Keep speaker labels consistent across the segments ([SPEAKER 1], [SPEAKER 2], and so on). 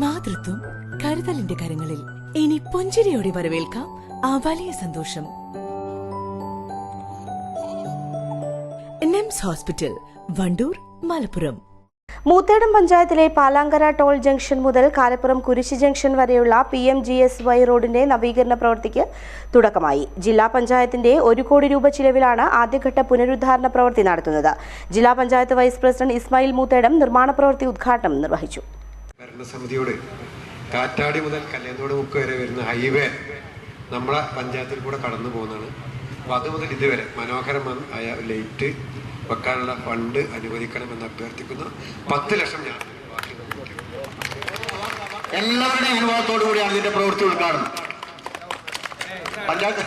[SPEAKER 1] മാതൃത്വം കരുതലിന്റെ കരങ്ങളിൽ. ഇനി പുഞ്ചിരിയോടെ വരവേൽക്കാം ആ വലിയ സന്തോഷം. Nymphs hospital Wandoor Malappuram.
[SPEAKER 2] മൂത്തേടം പഞ്ചായത്തിലെ പാലാങ്കര ടോൾ ജംഗ്ഷൻ മുതൽ കാലപ്പുറം കുരിശി ജംഗ്ഷൻ വരെയുള്ള P M G S Y റോഡിന്റെ നവീകരണ പ്രവൃത്തിക്ക് തുടക്കമായി. ജില്ലാ പഞ്ചായത്തിന്റെ ഒരു കോടി രൂപ ചിലവിലാണ് ആദ്യഘട്ട പുനരുദ്ധാരണ പ്രവൃത്തി നടത്തുന്നത്. ജില്ലാ പഞ്ചായത്ത് വൈസ് പ്രസിഡന്റ് ഇസ്മായിൽ മൂത്തേടം നിർമ്മാണ പ്രവൃത്തി ഉദ്ഘാടനം നിർവഹിച്ചു.
[SPEAKER 3] ഭരണസമിതിയോട് കാറ്റാടി മുതൽ കല്യാണത്തോട് മുക്ക് വരെ വരുന്ന ഹൈവേ നമ്മളെ പഞ്ചായത്തിൽ കൂടെ കടന്നു പോകുന്നതാണ്. അപ്പോൾ അത് മുതൽ ഇതുവരെ മനോഹരമായ ലൈറ്റ് വെക്കാനുള്ള ഫണ്ട് അനുവദിക്കണമെന്ന് അഭ്യർത്ഥിക്കുന്നു. പത്ത് ലക്ഷം ഞാൻ
[SPEAKER 4] എല്ലാവരുടെയും അനുഭവത്തോടു കൂടിയാണ് ഇതിന്റെ പ്രവൃത്തി ഉദ്ഘാടനം. പഞ്ചായത്ത്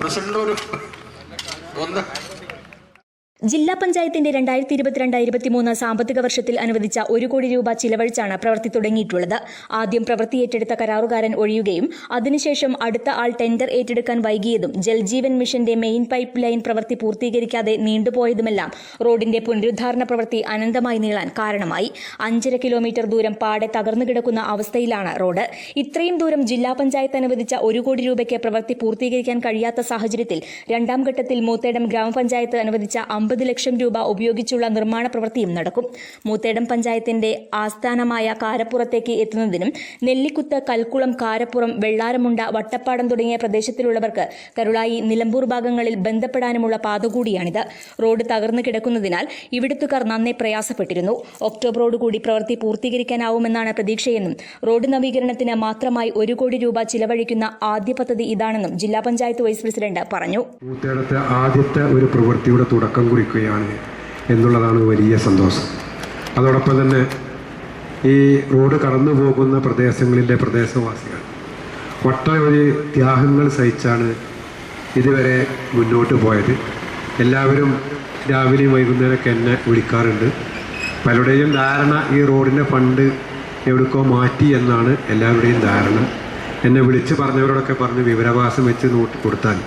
[SPEAKER 4] പ്രസിഡന്റ് ഒരു ഒന്ന്
[SPEAKER 5] ജില്ലാ പഞ്ചായത്തിന്റെ രണ്ടായിരത്തി ഇരുപത്തിരണ്ട് ഇരുപത്തിമൂന്ന് സാമ്പത്തിക വർഷത്തിൽ അനുവദിച്ച ഒരു കോടി രൂപ ചിലവഴിച്ചാണ് പ്രവൃത്തി തുടങ്ങിയിട്ടുള്ളത്. ആദ്യം പ്രവൃത്തി ഏറ്റെടുത്ത കരാറുകാരൻ ഒഴിയുകയും അതിനുശേഷം അടുത്ത ആൾ ടെൻഡർ ഏറ്റെടുക്കാൻ വൈകിയതും ജൽജീവൻ മിഷന്റെ മെയിൻ പൈപ്പ് ലൈൻ പ്രവൃത്തി പൂർത്തീകരിക്കാതെ നീണ്ടുപോയതുമെല്ലാം റോഡിന്റെ പുനരുദ്ധാരണ പ്രവൃത്തി അനന്തമായി നീളാൻ കാരണമായി. അഞ്ചര കിലോമീറ്റർ ദൂരം പാടെ തകർന്നു കിടക്കുന്ന അവസ്ഥയിലാണ് റോഡ്. ഇത്രയും ദൂരം ജില്ലാ പഞ്ചായത്ത് അനുവദിച്ച ഒരു കോടി രൂപയ്ക്ക് പ്രവൃത്തി പൂർത്തീകരിക്കാൻ കഴിയാത്ത സാഹചര്യത്തിൽ രണ്ടാം ഘട്ടത്തിൽ മൂത്തേടം ഗ്രാമപഞ്ചായത്ത് അനുവദിച്ച അമ്പത് ലക്ഷം രൂപ ഉപയോഗിച്ചുള്ള നിർമ്മാണ പ്രവൃത്തിയും നടക്കും. മൂത്തേടം പഞ്ചായത്തിന്റെ ആസ്ഥാനമായ കാരപ്പുറത്തേക്ക് എത്തുന്നതിനും നെല്ലിക്കുത്ത് കൽക്കുളം കാരപ്പുറം വെള്ളാരമുണ്ട വട്ടപ്പാടം തുടങ്ങിയ പ്രദേശത്തിലുള്ളവർക്ക് കരുളായി നിലമ്പൂർ ഭാഗങ്ങളിൽ ബന്ധപ്പെടാനുമുള്ള പാത കൂടിയാണിത് റോഡ് തകർന്നു കിടക്കുന്നതിനാൽ ഇവിടുത്തുകാർ നന്നെ പ്രയാസപ്പെട്ടിരുന്നു. ഒക്ടോബറോടുകൂടി പ്രവൃത്തി പൂർത്തീകരിക്കാനാവുമെന്നാണ് പ്രതീക്ഷയെന്നും റോഡ് നവീകരണത്തിന് മാത്രമായി ഒരു കോടി രൂപ ചിലവഴിക്കുന്ന ആദ്യ പദ്ധതി ഇതാണെന്നും ജില്ലാ പഞ്ചായത്ത് വൈസ് പ്രസിഡന്റ് പറഞ്ഞു.
[SPEAKER 3] ആദ്യത്തെ ഒരു പ്രവൃത്തിയുടെ തുടക്കം കുറിക്കുകയാണ് എന്നുള്ളതാണ് വലിയ സന്തോഷം. അതോടൊപ്പം തന്നെ ഈ റോഡ് കടന്നു പോകുന്ന പ്രദേശങ്ങളിലെ പ്രദേശവാസികൾ ഒട്ടനവധി ത്യാഗങ്ങൾ സഹിച്ചാണ് ഇതുവരെ മുന്നോട്ട് പോയത്. എല്ലാവരും രാവിലെയും വൈകുന്നേരമൊക്കെ എന്നെ വിളിക്കാറുണ്ട്. പലരുടെയും ധാരണ ഈ റോഡിന്റെ ഫണ്ട് എവിടേക്കോ മാറ്റി എന്നാണ് എല്ലാവരുടെയും ധാരണ. എന്നെ വിളിച്ച് പറഞ്ഞവരോടൊക്കെ പറഞ്ഞ് വിവരാവകാശം വെച്ച് നോട്ട് കൊടുത്താൽ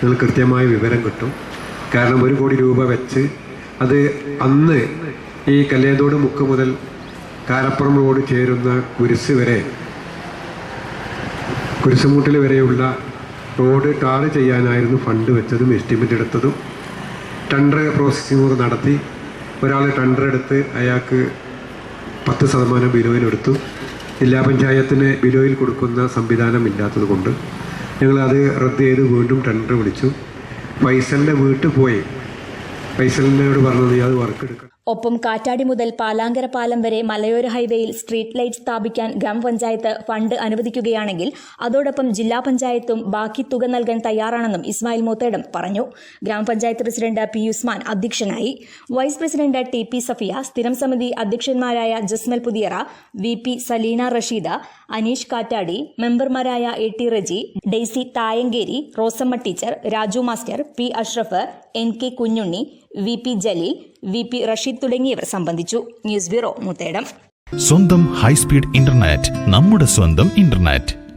[SPEAKER 3] നിങ്ങൾ കൃത്യമായ വിവരം കിട്ടും. കാരണം ഒരു കോടി രൂപ വെച്ച് അത് അന്ന് ഈ കല്ലേതോട് മുക്ക് മുതൽ കാരപ്പുറം റോഡ് ചേരുന്ന കുരിശ് വരെ കുരിശുമൂട്ടിൽ വരെയുള്ള റോഡ് ടാർ ചെയ്യാനായിരുന്നു ഫണ്ട് വെച്ചതും എസ്റ്റിമേറ്റ് എടുത്തതും. ടെൻഡർ പ്രോസസ്സിംഗ് നടത്തി. ഒരാൾ ടെൻഡർ എടുത്ത് അയാൾക്ക് പത്ത് ശതമാനം ബിലോയിൽ എടുത്തു. ജില്ലാ പഞ്ചായത്തിന് ബിലോയിൽ കൊടുക്കുന്ന സംവിധാനം ഇല്ലാത്തത് കൊണ്ട് ഞങ്ങളത് റദ്ദ് ചെയ്ത് വീണ്ടും ടെൻഡർ വിളിച്ചു. ഫൈസലിന്റെ വീട്ടിൽ പോയി. ഫൈസലിനോട് പറഞ്ഞത് അത് വർക്ക് എടുക്കണം.
[SPEAKER 5] ഒപ്പം കാറ്റാടി മുതൽ പാലാങ്കര പാലം വരെ മലയോര ഹൈവേയിൽ സ്ട്രീറ്റ് ലൈറ്റ് സ്ഥാപിക്കാൻ ഗ്രാമപഞ്ചായത്ത് ഫണ്ട് അനുവദിക്കുകയാണെങ്കിൽ അതോടൊപ്പം ജില്ലാ പഞ്ചായത്തും ബാക്കി തുക നൽകാൻ തയ്യാറാണെന്നും ഇസ്മായിൽ മൂത്തേടം പറഞ്ഞു. ഗ്രാമപഞ്ചായത്ത് പ്രസിഡന്റ് പി ഉസ്മാൻ അധ്യക്ഷനായി. Vice president T P Safiya സ്ഥിരം സമിതി അധ്യക്ഷന്മാരായ ജസ്മൽ പുതിയറ വി പി സലീന റഷീദ അനീഷ് കാറ്റാടി മെമ്പർമാരായ A T Reji Daisy Thayankeri Rosamma teacher Raju master P Ashraf N K Kunhunni V P Jaleel V P Rasheed തുടങ്ങിയവർ സംബന്ധിച്ചു. News bureau Moothedam.
[SPEAKER 6] സ്വന്തം high speed internet നമ്മുടെ സ്വന്തം internet.